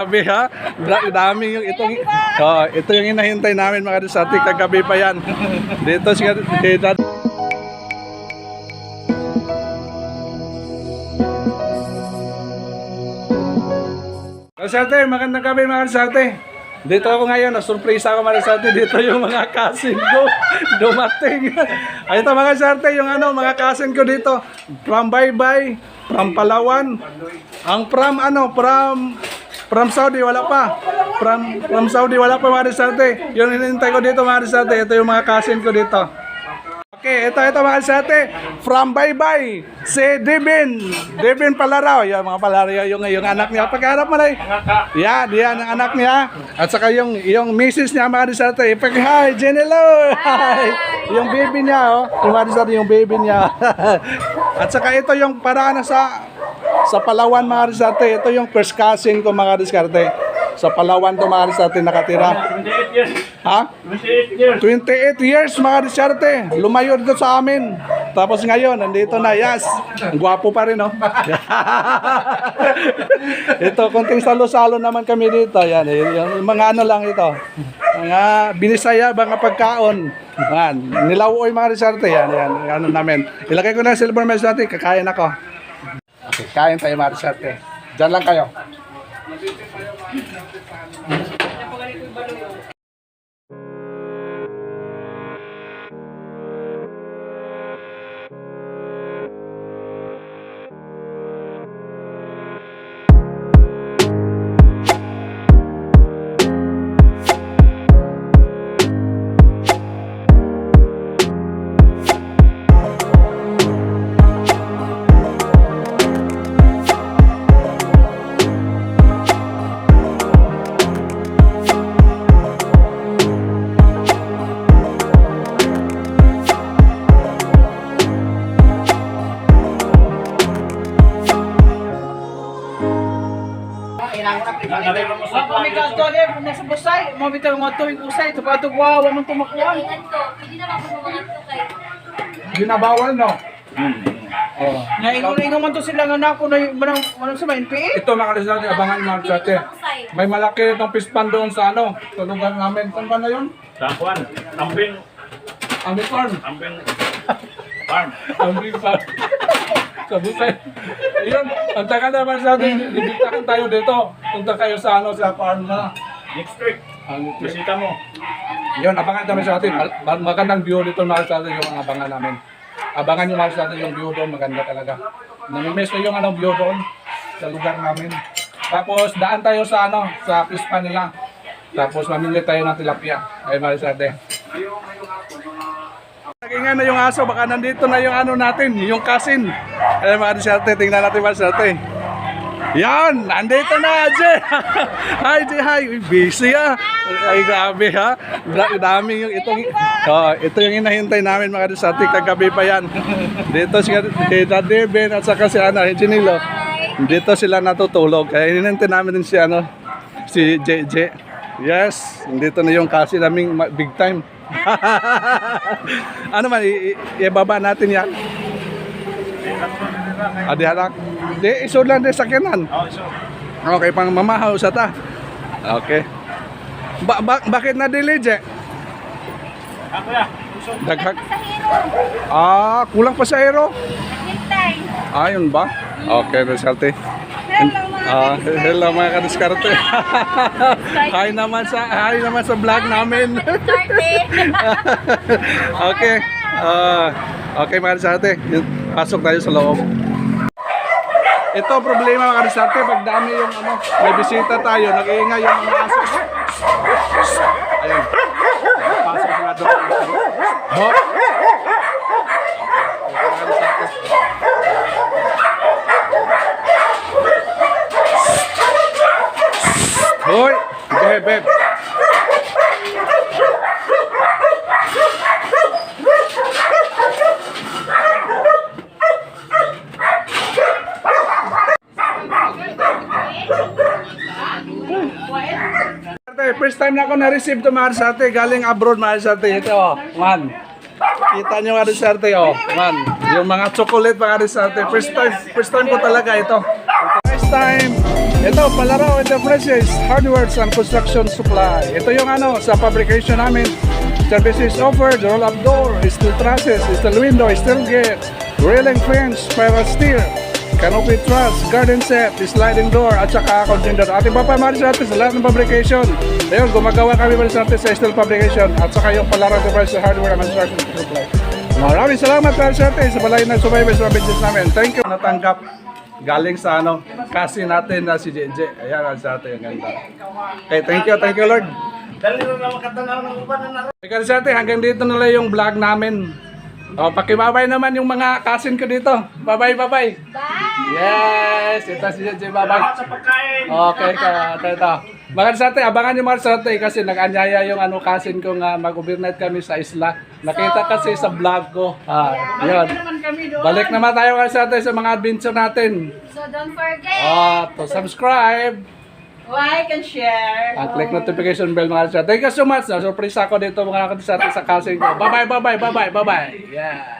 Sabi ha, da- dami yung itong oh, ito yung hinahintay namin mga disati kagabi pa yan. Dito si Dad. Disati, magandang gabi mga disati. Dito ako ngayon, na-surprise ako mga disati. Dito yung mga cousin ko dumating. Ay, ito mga disati, yung ano, mga cousin ko dito. From Baybay, from Palawan. Ang from ano, from From Saudi, wala pa. From, from Saudi, wala pa mga disarte. Yung hinintay ko dito mga disarte, ito yung mga cousin ko dito. Okay, ito, ito mga disarte. From Baybay, si Devin. Devin Palaraw. Yan mga Palaraw, yung, yung anak niya. Pagharap mo na Yan, yan ang anak niya. At saka yung, yung misis niya mga disarte. Pag hi, Jenelo. Hi. Yung baby niya, oh. Yung mga disarte, yung baby niya. At saka ito yung paraan na sa sa Palawan mga Rizarte, ito yung first cousin ko mga Rizarte. Sa Palawan to mga Rizarte nakatira. 28 years. Ha? 28 years. 28 years mga Rizarte. Lumayo dito sa amin. Tapos ngayon, nandito na. Yes. Ang gwapo pa rin, no? ito, konting salo-salo naman kami dito. Yan, yung, mga ano lang ito. Mga binisaya, mga pagkaon. Yan. Nilauoy mga Rizarte. Yan, yan. Ano namin. Ilagay ko na silver medal natin. Kakain ako. Okay, kain tayo mga Rizarte. Diyan lang kayo. Ako may kanto din, nasa busay, mo bitaw mga tuwing usay, tupatog wow, wamang tumakuan. Pwede naman kung mga ito kay Ginabawal, no? Oh. Naingon-ingon man to sila nga nako na manang manang sa NPA. Ito mga Rizarte, abangan mga usay. May malaki itong pispan doon sa ano, sa lugar namin. Saan ba na yun? Sa Juan, Ambing, farm. Ambing Farm. Ang big farm. Sa Busay. Yun, ang taga naman sa atin, libitahan tayo dito. Punta kayo sa ano, sa farm na. Next week, Ang, bisita mo. yun, abangan namin sa atin. Magandang view dito mga sa atin yung abangan namin. Abangan nyo mga sa atin yung view doon, maganda talaga. Namimiss ko yung ano, view doon sa lugar namin. Tapos daan tayo sa ano, sa pispan nila. Tapos mamili tayo ng tilapia. Ay mga sa atin. Naging na yung aso, baka nandito na yung ano natin, yung cousin. Ay mga disarte, tingnan natin mga disarte. Yan, nandito na, Jay. hi, Jay, hi. Busy ah. Ay, grabe ha. Da- dami yung itong, oh, ito yung hinahintay namin mga disarte, kagabi pa yan. Dito si, Dad Devin at saka si ano, Jinilo. Dito sila natutulog. Kaya hinintay namin din si ano, si JJ. Yes, dito na yung kasi naming big time. ano man, ibaba natin yan. Adi halak. Di, isod lang din sakyanan. Oh, so, Okay, pang mamahaw sa ta. Okay. Ba, ba- bakit na delay, Je? ako ya. So, Daghag. Sa hero, Ah, kulang pa sa aero. hintay. Ah, yun ba? Okay, Resalte. Hello mga Ah, hello mga kadiskarte. hi naman sa hi naman sa vlog namin. Started. okay. Ah, okay mga kadiskarte. Pasok tayo sa loob. Ito problema mga kadiskarte, pag dami yung ano, may bisita tayo, nag-iingay yung mga aso. Ayun. Pasok sila doon. Hop. Okay, mga kadiskarte. Hoy! Beb, beb. First time na ako na-receive to Marisarte, galing abroad Marisarte. Ito, oh, man. Kita nyo Marisarte, oh, man. Yung mga chocolate Marisarte. First time, first time ko talaga ito. Time. Ito, Palaro Enterprises, Hardwares and Construction Supply. Ito yung ano, sa fabrication namin. Services offered, roll-up door, steel trusses, steel window, steel gates, railing fence, spiral steel, canopy truss, garden set, sliding door, at saka container. At iba pa mga natin sa lahat ng fabrication. Ayun, gumagawa kami mga natin sa steel fabrication at saka yung Palaro Enterprises, Hardware and Construction Supply. Maraming salamat mga natin sa balay ng sumaybay sa business namin. Thank you. Natanggap galing sa ano, kasi natin na si JJ. Ayan ang sa atin. Ang ganda. Okay, thank you, thank you Lord. Dali na naman katanaw ng uban na Ikaw sa atin, hanggang dito na lang yung vlog namin. O, pakibabay naman yung mga kasin ko dito. Bye-bye, bye-bye. Bye! Yes! Ito si JJ, bye-bye. Salamat sa pagkain. Okay, ka, ito, ito. Mga sa atin, abangan nyo mga sa atin kasi nag-anyaya yung ano kasin ko nga mag-overnight kami sa isla. Nakita kasi sa vlog ko. Ah, yun. Balik naman kami doon. Balik naman tayo mga sa mga adventure natin. So don't forget! Ah, to subscribe. Like and share. At click notification bell mga sa Thank you so much. Na surprise ako dito mga sa atin sa kasin ko. Bye-bye, bye-bye, bye-bye, bye-bye. Yeah.